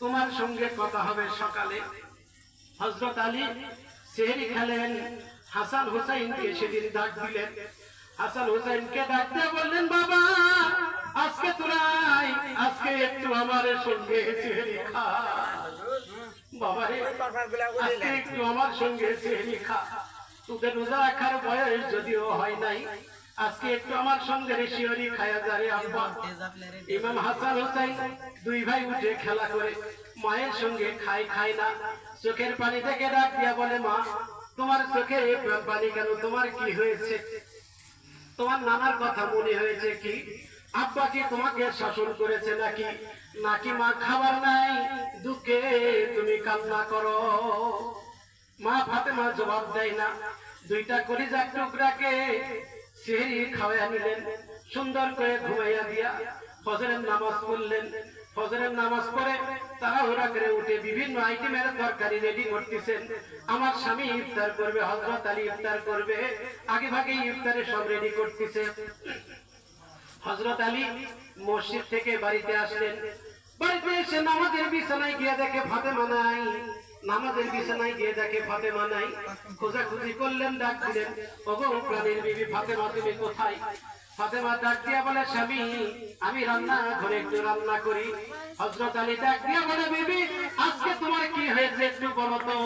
তোমার সঙ্গে কথা হবে সকালে। হজরত আলী সেহরি খেলেন, হাসান হুসাইনকে সেদিন ডাক দিলেন। হাসান হুসাইনকে ডাক দিয়ে বললেন, বাবা, আজকে তোরাই আজকে একটু আমার সঙ্গে সেহরি খা। বাবা আজকে একটু আমার সঙ্গে সেহরি খা। তোদের রোজা রাখার বয়স যদিও হয় নাই আজকে একটু আমার সঙ্গে শিহরি খায়া যারে আব্বা। ইমাম হাসান হোসেন দুই ভাই উঠে খেলা করে। মায়ের সঙ্গে খাই খাই না। চোখের পানি থেকে ডাক দিয়া বলে, মা, তোমার চোখে পানি কেন? তোমার কি হয়েছে? তোমার নানার কথা মনে হয়েছে কি? আব্বা কি তোমাকে শাসন করেছে নাকি? নাকি মা খাবার নাই? দুঃখে তুমি কান্না করো। মা ফাতেমা জবাব দেয় না। দুইটা কলিজা টুকরাকে সেহরি খাওয়া নিলেন, সুন্দর করে ঘুমাইয়া দিয়া ফজরের নামাজ পড়লেন। ফজরের নামাজ পড়ে তারা ওরা করে উঠে বিভিন্ন আইটেমের তরকারি রেডি করতেছেন। আমার স্বামী ইফতার করবে হজরত আলী ইফতার করবে, আগে ভাগে ইফতারে সব রেডি করতেছে। হজরত আলী মসজিদ থেকে বাড়িতে আসলেন। বাড়িতে এসে নামাজের বিছানায় গিয়ে দেখে ফাতেমা নাই। নামাজের বিছানায় গিয়ে দেখে ফাতেমা নাই। খোঁজাখুঁজি করলেন, ডাক দিলেন, ওগো প্রাণের বিবি ফাতেমা, তুমি কোথায়? ফাতেমা ডাক দিয়া বলে, স্বামী, আমি রান্না ঘরে একটু রান্না করি। হজরত আলী ডাক দিয়া বলে, বিবি, আজকে তোমার কি হয়েছে একটু বলো তো?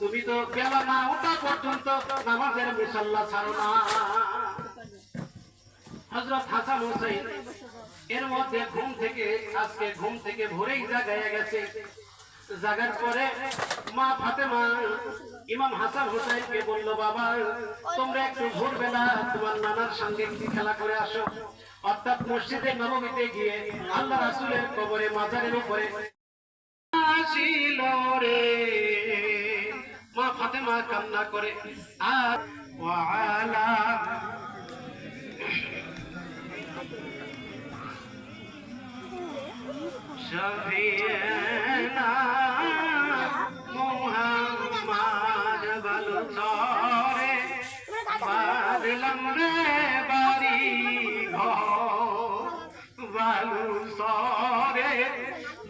তুমি তো বেলা না ওটা পর্যন্ত নামাজের ছাড়ো না। হজরত হাসান এর মধ্যে ঘুম থেকে, আজকে ঘুম থেকে ভোরেই গেছে। জাগার পরে মা ফাতেমা ইমাম হাসান হোসেনকে বলল, বাবা, তোমরা একটু ভোরবেলা তোমার নানার সঙ্গে একটু খেলা করে আসো। অর্থাৎ মসজিদে নবমীতে গিয়ে আল্লাহ রাসুলের কবরে মাজারের উপরে আসিল রে। মা ফাতেমা কান্না করে, আর ওয়ালা শফিনা বাদলাম রে বাড়ি বালু সরে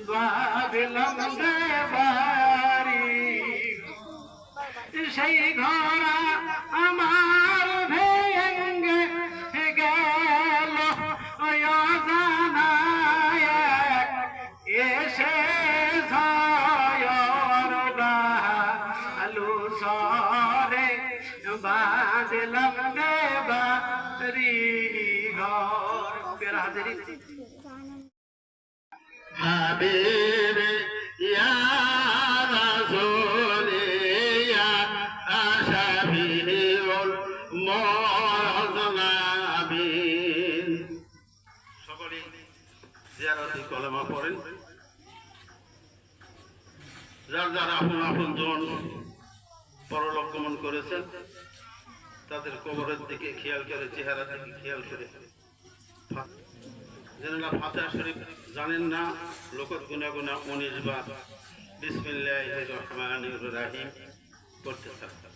বাদলাম রে বাড়ি। সেই ঘরা আমার বাজলাম রে বারি ঘর। ফের হাজিরি। হাবিবে ইয়া রাসূল ইয়া আশাফিউল মুআযনাবিন সকলে জিয়ারতি কলমা পড়েন। যার যার আপন আপন জন পরলোক গমন করেছেন, তাদের কবরের দিকে খেয়াল করে চেহারা দিকে খেয়াল করে। যেনারা ফাতেহা শরীফ জানেন না লোকত গুনা গুনা উনিশ বার বিসমিল্লাহ রহমান রাহিম। করতে থাকতাম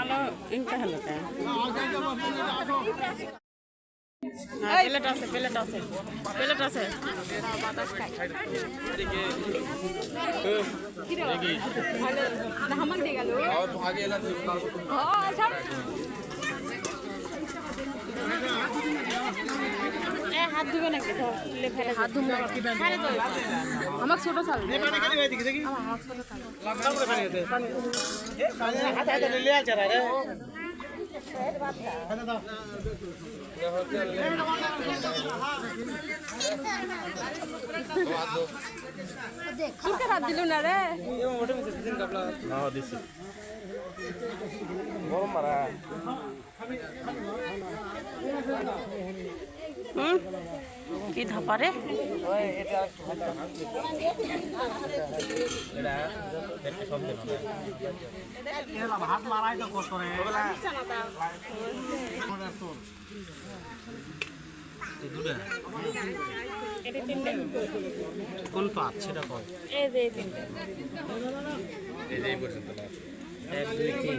আলো ইনকা হলো প্লেট আছে প্লেট আছে প্লেট আছে। হাত ধুবে নাকি? ধর তুলে ফেলে হাত ধুবে খালে তো আমাকে ছোট চাল কি হাত দিল না রে হুম? কি ধাপারে? এটা কোন পাত সেটা কয় এই যে এই তিনটে এক দুই তিন।